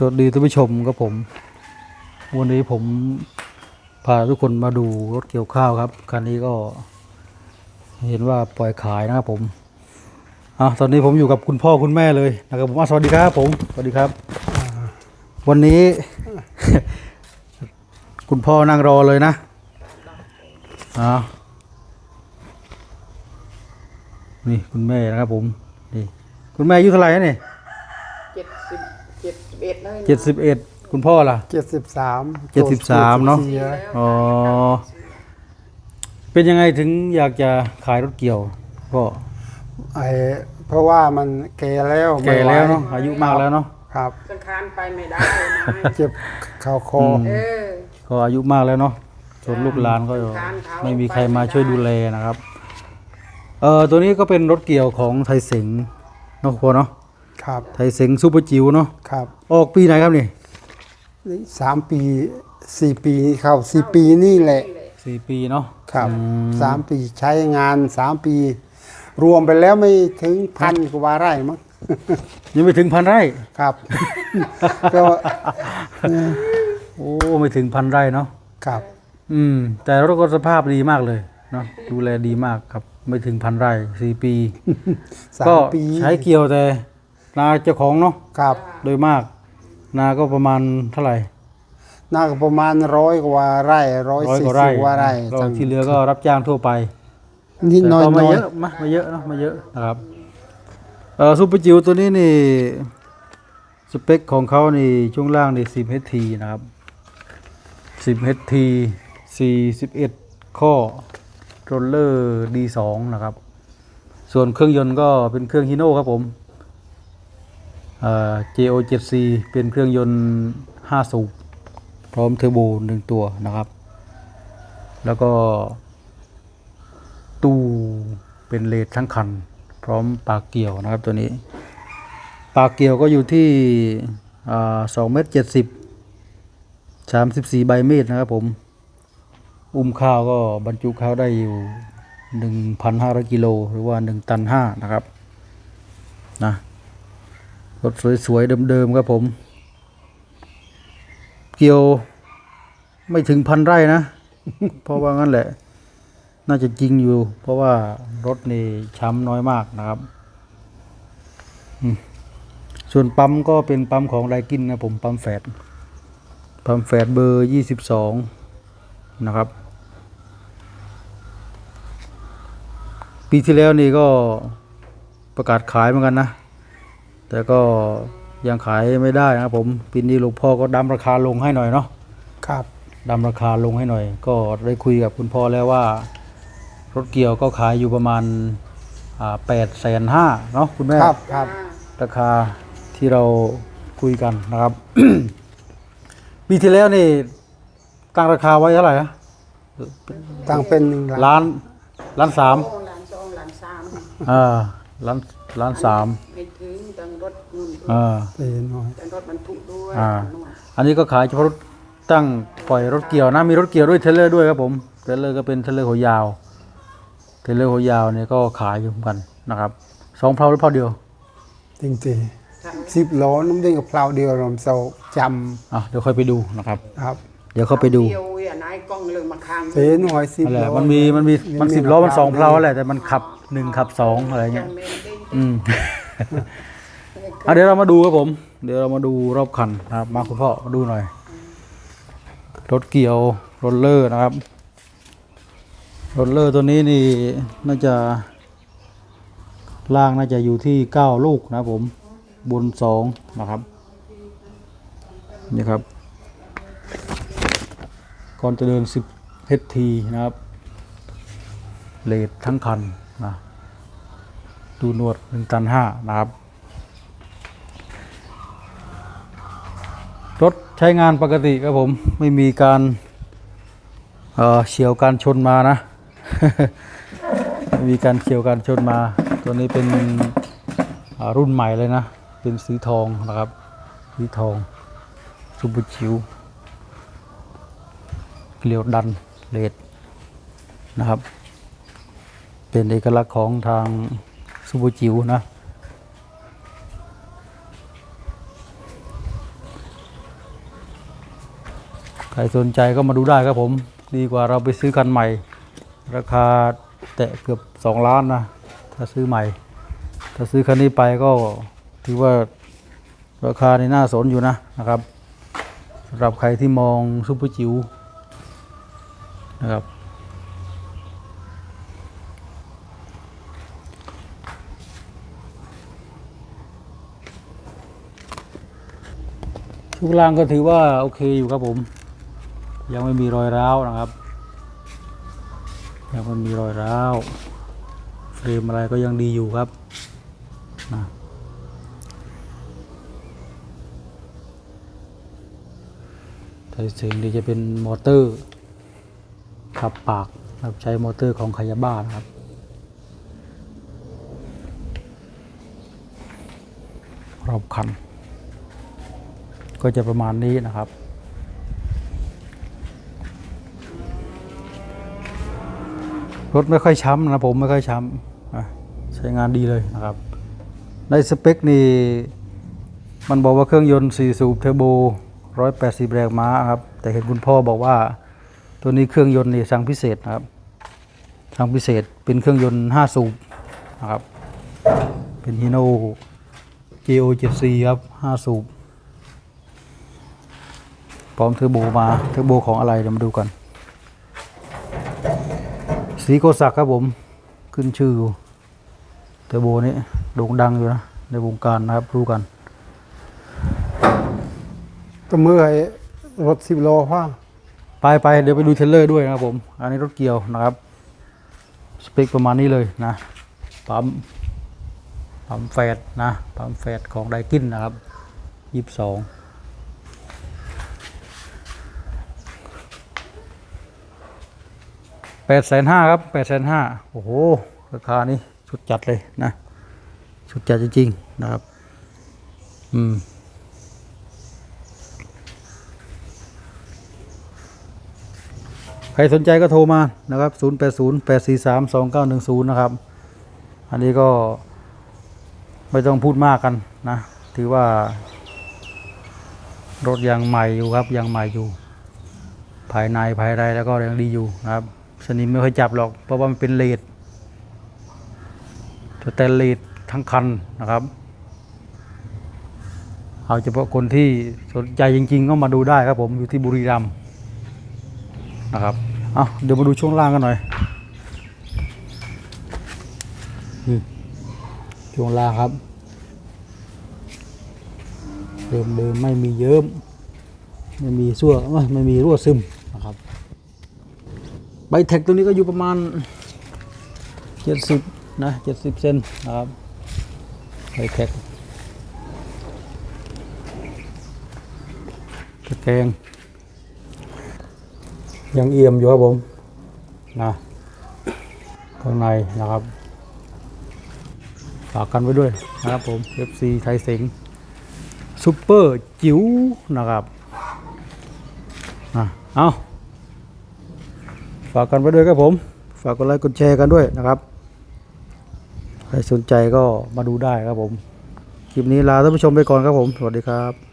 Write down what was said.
สวัสดีท่านผู้ชมครับผม วันนี้ผมพาทุกคนมาดูรถเกี่ยวข้าวครับคันนี้ก็ เห็นว่าปล่อยขายนะครับผมอะตอนนี้ผมอยู่กับคุณพ่อคุณแม่เลยนะครับผมอะสวัสดีครับผมสวัสดีครับ วันนี้ คุณพ่อนั่งรอเลยนะอ่านี่คุณแม่นะครับผมนี่คุณแม่อายุเท่าไหร่นะนี่เจ็ดสิบ เจ็ดสิบเอ็ดเลยนะเจ็ดสิบเอ็ดคุณพ่อล่ะ เจ็ดสิบสามเจ็ดสิบสามเนอะ อ๋อ เป็นยังไงถึงอยากจะขายรถเกี่ยวก็ไอเพราะว่ามันแก่แล้วแก่แล้วเนาะไม่ไหอายุมากแล้วเนาะครับสังคารไปไม่ได้นะเจ็บเข่าคออมเออ ก็อายุมากแล้วเนาะส่วนลูกหลานก็ไม่มีใครมาช่วยดูแลนะครับเออตัวนี้ก็เป็นรถเกี่ยวของไทยเสงเนาะพ่อเนาะ ครับไทยเสงซูเปอร์จิ๋วเนาะครับออกปีไหนครับนี่นี่สามปีสี่ปีเข้าสี่ปีนี่แหละสี่ปีเนาะครับอืมสามปีใช้งานสามปี รวมไปแล้วไม่ถึงพันกว่าไร่มั้งยังไม่ถึงพันไร่ครับก็โอ้ไม่ถึงพันไร่เนาะครับ อืม แต่รถก็สภาพดีมากเลยเนาะดูแลดีมากครับ ไม่ถึงพันไร่สี่ปีสาก็มปีใช้เกี่ยวแต่ นาเจ้าของเนาะครับ โดยมาก นาก็ประมาณเท่าไหร่น่าจะประมาณร้อยกว่าไร่ร้อยร้อยสี่กว่าสิไร่บกว่าไร่ก็ทั้งที่เหลือก็รับจ้างทั่วไปนิดหน้อยแต่ก็น้ไม่อยเยอะมาไม่เยอะเนาะไม่เยอะนะครับเออซูเปอร์จิ๋วตัวนี้นี่สเปคของเขานี่ช่วงล่างนี่10 HT นะครับ10 HT 41 ข้อโรลเลอร์ D2 นะครับ ส่วนเครื่องยนต์ก็เป็นเครื่องฮิโน่ครับผม เอ่อ JO7C เป็นเครื่องยนต์ 5 สูบ พร้อมเทอร์โบหนึ่งตัวนะครับ แล้วก็ตู้เป็นเลดทั้งคัน พร้อมปากเกี่ยวนะครับตัวนี้ ปากเกี่ยวก็อยู่ที่สองเมตรเจ็ดสิบสามสิบสี่ใบเมตรนะครับผม อุ้มข้าวก็บรรจุข้าวได้อยู่หนึ่งพันห้าร้อยกิโลหรือว่าหนึ่งตันห้านะครับนะ รถสวยๆเดิมๆครับผม เกี่ยวไม่ถึงพันไร่นะ เพราะว่างั้นแหละ น่าจะจริงอยู่ เพราะว่ารถนี่ช้ำน้อยมากนะครับ ส่วนปั๊มก็เป็นปั๊มของไลกินนะผมปั๊มแฟดปั๊มแฟดเบอร์ยี่สิบสองนะครับ ปีที่แล้วนี่ก็ประกาศขายเหมือนกันนะ แต่ก็ยังขายไม่ได้นะครับผมปีนี้หลวงพ่อก็ดั้มราคาลงให้หน่อยเนาะครับดำราคาลงให้หน่อย ก็ได้คุยกับคุณพ่อแล้วว่า รถเกี่ยวก็ขายอยู่ประมาณแปดแสนห้าเนาะคุณแม่ครับครับ ราคาที่เราคุยกันนะครับปีที่แล้วนี่ตั้งราคาไว้เท่าไหร่นะตั้งเป็นหนึ่งล้านล้านล้านสามโอ้หลานสองหลานสามอ่าล้านล้านสามไม่ถึงตั้งรถ นู่นอ่าเป็นน้อยตั้งรถบรรทุกด้วยอ่านู่นอันนี้ก็ขายเฉพาะรถตั้งปล่อยรถเกี่ยวนะมีรถเกี่ยวด้วยเทรลเลอร์ด้วยครับผมเทรลเลอร์ก็เป็นเทรลเลอร์หัวยาวเทรลเลอร์หัวยาวเนี่ยก็ขายอยู่เหมือนกันนะครับสองเพลาหรือเพลาเดียวจริงๆสิบล้อน้ำเด้งกับเพลาเดียวรวมเสาจอะเดี๋ยวค่อยไปดูนะครับำครับเดี๋ยวเข้าไปดูเดียวอะนายกล้องเรื่องมาค้างเสหน่อยสิบนั่นแหละล้อมันมีมันมีมันสิบล้อมันสองเพลาแหละแต่มันขับหนึ่งขับสองอะไรยัเงี้งยไม่ได้อืม อะเดี๋ยวเรามาดูครับผม เดี๋ยวเรามาดูรอบคันนะครับ มาคุณพ่อมาดูหน่อย รถเกี่ยวโรลเลอร์นะครับโรลเลอร์ตัวนี้นี่น่าจะล่างน่าจะอยู่ที่เก้าลูกนะผมบนสองนะครับนี่ครับ ก่อนจะเดินสิบเฮทีนะครับ เลดทั้งคันนะดูนวดหนึ่งตันห้านะครับ ใช้งานปกติครับผมไม่มีการเอ่อเฉียวการชนมานะไม่มีการเฉียวการชนมา ตัวนี้เป็นรุ่นใหม่เลยนะ เป็นสีทองนะครับ สีทองซูเปอร์จิวเกลียวดันเลดนะครับ เป็นเอกลักษณ์ของทางซูเปอร์จิวนะ รสนใจก็มาดูได้ครับผม ดีกว่าเราไปซื้อคันใหม่ ราคาแตะเกือบสองล้านนะ ถ้าซื้อใหม่ ถ้าซื้อคันนี้ไปก็ถือว่าราคาในน่าสนอยู่นะนะครับสำหรับใครที่มองซุปเปอร์จิ๋วนะครับทุกล่างก็ถือว่าโอเคอยู่ครับผม ยังไม่มีรอยร้าวนะครับ ยังไม่มีรอยร้าวเฟรมอะไรก็ยังดีอยู่ครับนะไทยเสียงดีจะเป็นมอเตอร์ขับปากครับใช้มอเตอร์ของคายาบ้านะครับรอบคัน ก็จะประมาณนี้นะครับ รถไม่ค่อยช้ำนะผมไม่ค่อยช้ำใช้งานดีเลยนะครับ ในสเปคนี่มันบอกว่าเครื่องยนต์4สูบเทอร์โบ 180 แรงม้าครับ แต่เห็นคุณพ่อบอกว่า ตัวนี้เครื่องยนต์นี่สั่งพิเศษนะครับสั่งพิเศษเป็นเครื่องยนต์ 5 สูบนะครับ เป็นฮีโน่ GO 7 c ครับ 5 สูบ พร้อมเทอร์โบมา เทอร์โบของอะไรเดี๋ยวมาดูกัน สีโกศักดิ์ครับผม ขึ้นชื่ออยู่เทอร์โบนี้โด่งดังอยู่นะ ในวงการนะครับรู้กัน ก็เมื่อไอ้รถสิบโลพ่อไปไปเดี๋ยวไปดูเทรลเลอร์ด้วยนะครับผม อันนี้รถเกียวนะครับ สเปคประมาณนี้เลยนะปั๊มปั๊มแฟดนะปั๊มแฟดของไดกินนะครับยี่สิบสอง แปดแสนห้าครับแปดแสนห้าโอ้โห ราคานี้ชุดจัดเลยนะ ชุดจัดจริงๆนะครับ อืมใครสนใจก็โทรมานะครับ 080 843 2910 นะครับ อันนี้ก็ไม่ต้องพูดมากกันนะ ถือว่า รถยังใหม่อยู่ครับ ยังใหม่อยู่ ภายในภายในแล้วก็ยังดีอยู่นะครับ สนิมไม่ค่อยจับหรอก เพราะว่ามันเป็นเลดสแตนเลสทั้งคันนะครับ เอาเฉพาะคนที่สนใจจริง ๆ ก็มาดูได้ครับผมอยู่ที่บุรีรัมย์นะครับเอาเดี๋ยวมาดูช่วงล่างกันหน่อยช่วงล่างครับเดิมเดิมๆไม่มีเยิ้มไม่มีสั่วไม่มีรั่วซึม ใบแท็กตัวนี้ก็อยู่ประมาณเจ็ดสิบนะเจ็ดสิบเซนนะครับใบแท็กตะแกรงยังเอี่ยมอยู่ครับผมนะข้างในนะครับ ฝากกันไว้ด้วยนะครับผม FC ไทยเสงซุปเปอร์จิ๋วนะครับนะเอา ฝากกันไว้ด้วยครับผม ฝากกดไลค์กดแชร์กันด้วยนะครับ ใครสนใจก็มาดูได้ครับผม คลิปนี้ลาท่านผู้ชมไปก่อนครับผม สวัสดีครับ